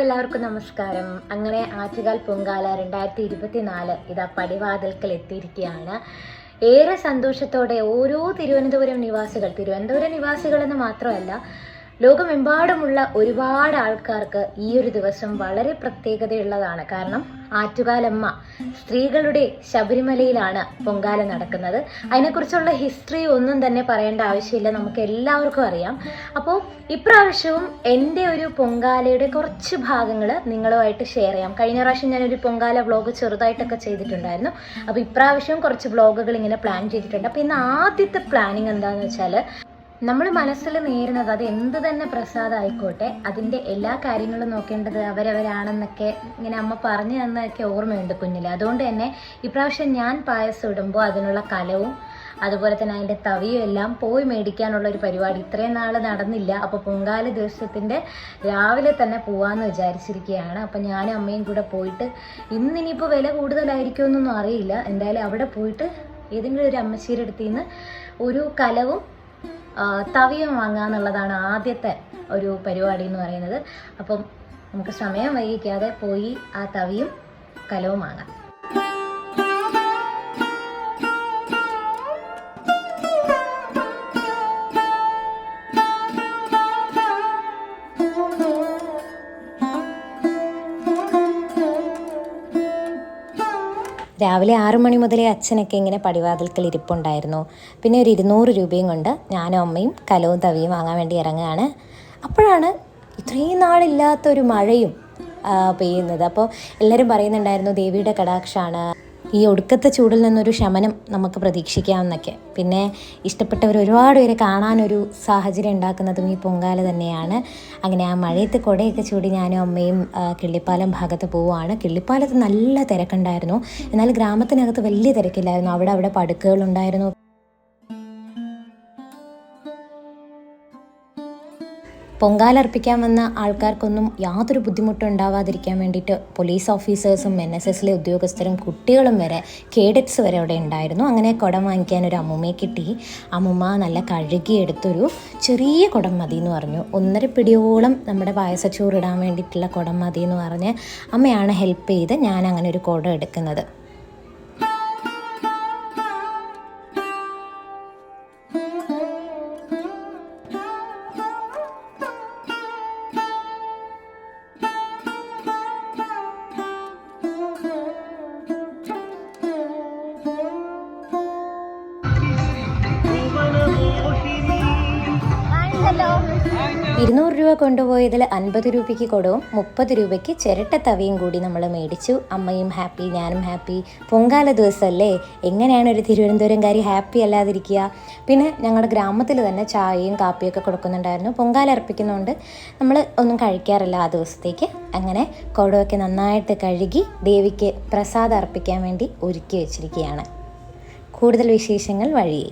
എല്ലാവർക്കും നമസ്കാരം. അങ്ങനെ ആറ്റുകാൽ പൊങ്കാല രണ്ടായിരത്തി ഇരുപത്തിനാല് ഇതാ പടിവാതിൽക്കൽ എത്തിയിരിക്കുകയാണ് ഏറെ സന്തോഷത്തോടെ ഓരോ തിരുവനന്തപുരം നിവാസികൾ തിരുവനന്തപുരം നിവാസികളെന്ന് മാത്രമല്ല ലോകമെമ്പാടുമുള്ള ഒരുപാട് ആൾക്കാർക്ക് ഈ ഒരു ദിവസം വളരെ പ്രത്യേകതയുള്ളതാണ്. കാരണം ആറ്റുകാലമ്മ സ്ത്രീകളുടെ ശബരിമലയിലാണ് പൊങ്കാല നടക്കുന്നത്. അതിനെക്കുറിച്ചുള്ള ഹിസ്റ്ററി ഒന്നും തന്നെ പറയേണ്ട ആവശ്യമില്ല. നമുക്ക് എല്ലാവർക്കും അറിയാം. അപ്പോൾ ഇപ്രാവശ്യവും എന്റെ ഒരു പൊങ്കാലയുടെ കുറച്ച് ഭാഗങ്ങൾ നിങ്ങളുമായിട്ട് ഷെയർ ചെയ്യാം. കഴിഞ്ഞ പ്രാവശ്യം ഞാനൊരു പൊങ്കാല വ്ളോഗ് ചെറുതായിട്ടൊക്കെ ചെയ്തിട്ടുണ്ടായിരുന്നു. അപ്പോൾ ഇപ്രാവശ്യം കുറച്ച് വ്ളോഗുകൾ ഇങ്ങനെ പ്ലാൻ ചെയ്തിട്ടുണ്ട്. അപ്പോൾ ഇന്ന് ആദ്യത്തെ പ്ലാനിങ് എന്താണെന്ന് വെച്ചാൽ നമ്മൾ മനസ്സിൽ നേരുന്നത് അത് എന്ത് തന്നെ പ്രസാദം ആയിക്കോട്ടെ അതിന്റെ എല്ലാ കാര്യങ്ങളും നോക്കേണ്ടത് അവരവരാണെന്നൊക്കെ ഇങ്ങനെ അമ്മ പറഞ്ഞു തന്നൊക്കെ ഓർമ്മയുണ്ട് കുഞ്ഞിൽ അതുകൊണ്ട് തന്നെ ഇപ്രാവശ്യം ഞാൻ പായസം ഇടുമ്പോൾ അതിനുള്ള കലവും അതുപോലെ തന്നെ അതിന്റെ തവിയും എല്ലാം പോയി മേടിക്കാനുള്ള ഒരു പരിപാടി. ഇത്രയും നാൾ നടന്നില്ല. അപ്പോൾ പൊങ്കാല ദിവസത്തിന്റെ രാവിലെ തന്നെ പോവാമെന്ന് വിചാരിച്ചിരിക്കുകയാണ്. അപ്പോൾ ഞാനും അമ്മയും കൂടെ പോയിട്ട് ഇന്നിനിപ്പോൾ വില കൂടുതലായിരിക്കും എന്നൊന്നും അറിയില്ല. എന്തായാലും അവിടെ പോയിട്ട് ഏതെങ്കിലും ഒരു അമ്മച്ചീരുടെ അടുത്ത് നിന്ന് ഒരു കലവും തവിയും വാങ്ങുക എന്നുള്ളതാണ് ആദ്യത്തെ ഒരു പരിപാടി എന്ന് പറയുന്നത്. അപ്പം നമുക്ക് സമയം വൈകിക്കാതെ പോയി ആ തവിയും കലവും വാങ്ങാം. രാവിലെ ആറു മണി മുതലേ അച്ഛനൊക്കെ ഇങ്ങനെ പടിവാതിൽക്കൽ ഇരിപ്പുണ്ടായിരുന്നു. പിന്നെ ഒരു ഇരുന്നൂറ് രൂപയും കൊണ്ട് ഞാനും അമ്മയും കലവും തവിയും വാങ്ങാൻ വേണ്ടി ഇറങ്ങുകയാണ്. അപ്പോഴാണ് ഇത്രയും നാളില്ലാത്തൊരു മഴയും പെയ്യുന്നത്. അപ്പോൾ എല്ലാവരും പറയുന്നുണ്ടായിരുന്നു ദേവിയുടെ കടാക്ഷാണ്. ഈ ഒടുക്കത്തെ ചൂടിൽ നിന്നൊരു ശമനം നമുക്ക് പ്രതീക്ഷിക്കാമെന്നൊക്കെ പിന്നെ ഇഷ്ടപ്പെട്ടവർ ഒരുപാട് പേരെ കാണാനൊരു സാഹചര്യം ഉണ്ടാക്കുന്നതും ഈ പൊങ്കാല തന്നെയാണ്. അങ്ങനെ ആ മഴയത്ത് കുടയൊക്കെ ചൂടി ഞാനും അമ്മയും കിള്ളിപ്പാലം ഭാഗത്ത് പോവുകയാണ്. കിള്ളിപ്പാലത്ത് നല്ല തിരക്കുണ്ടായിരുന്നു. എന്നാൽ ഗ്രാമത്തിനകത്ത് വലിയ തിരക്കില്ലായിരുന്നു. അവിടെ അവിടെ പടുക്കുകളുണ്ടായിരുന്നു പൊങ്കാലർപ്പിക്കാൻ വന്ന ആൾക്കാർക്കൊന്നും യാതൊരു ബുദ്ധിമുട്ടും ഉണ്ടാവാതിരിക്കാൻ വേണ്ടിയിട്ട് പോലീസ് ഓഫീസേഴ്സും എൻ എസ് എസിലെ ഉദ്യോഗസ്ഥരും കുട്ടികളും വരെ കേഡറ്റ്സ് വരെ അവിടെ ഉണ്ടായിരുന്നു. അങ്ങനെ കുടം വാങ്ങിക്കാൻ ഒരു അമ്മുമ്മയെ കിട്ടി. അമ്മുമ്മ നല്ല കഴുകിയെടുത്തൊരു ചെറിയ കുടം മതി എന്ന് പറഞ്ഞു. ഒന്നര പിടിയോളം നമ്മുടെ പായസച്ചോറ് ഇടാൻ വേണ്ടിയിട്ടുള്ള കുടം മതി എന്ന് പറഞ്ഞ് അമ്മയാണ് ഹെൽപ്പ് ചെയ്ത് ഞാൻ അങ്ങനെ ഒരു കുടം എടുക്കുന്നത്. ഇരുന്നൂറ് രൂപ കൊണ്ടുപോയതിൽ അൻപത് രൂപയ്ക്ക് കുടവും മുപ്പത് രൂപയ്ക്ക് ചിരട്ട തവിയും കൂടി നമ്മൾ മേടിച്ചു. അമ്മയും ഹാപ്പി ഞാനും ഹാപ്പി. പൊങ്കാല ദിവസമല്ലേ എങ്ങനെയാണ് ഒരു തിരുവനന്തപുരംകാരി ഹാപ്പി അല്ലാതിരിക്കുക? പിന്നെ ഞങ്ങളുടെ ഗ്രാമത്തിൽ തന്നെ ചായയും കാപ്പിയൊക്കെ കൊടുക്കുന്നുണ്ടായിരുന്നു. പൊങ്കാല അർപ്പിക്കുന്നതുകൊണ്ട് നമ്മൾ ഒന്നും കഴിക്കാറില്ല ആ ദിവസത്തേക്ക്. അങ്ങനെ കുടമൊക്കെ നന്നായിട്ട് കഴുകി ദേവിക്ക് പ്രസാദം അർപ്പിക്കാൻ വേണ്ടി ഒരുക്കി വെച്ചിരിക്കുകയാണ്. കൂടുതൽ വിശേഷങ്ങൾ വഴിയേ.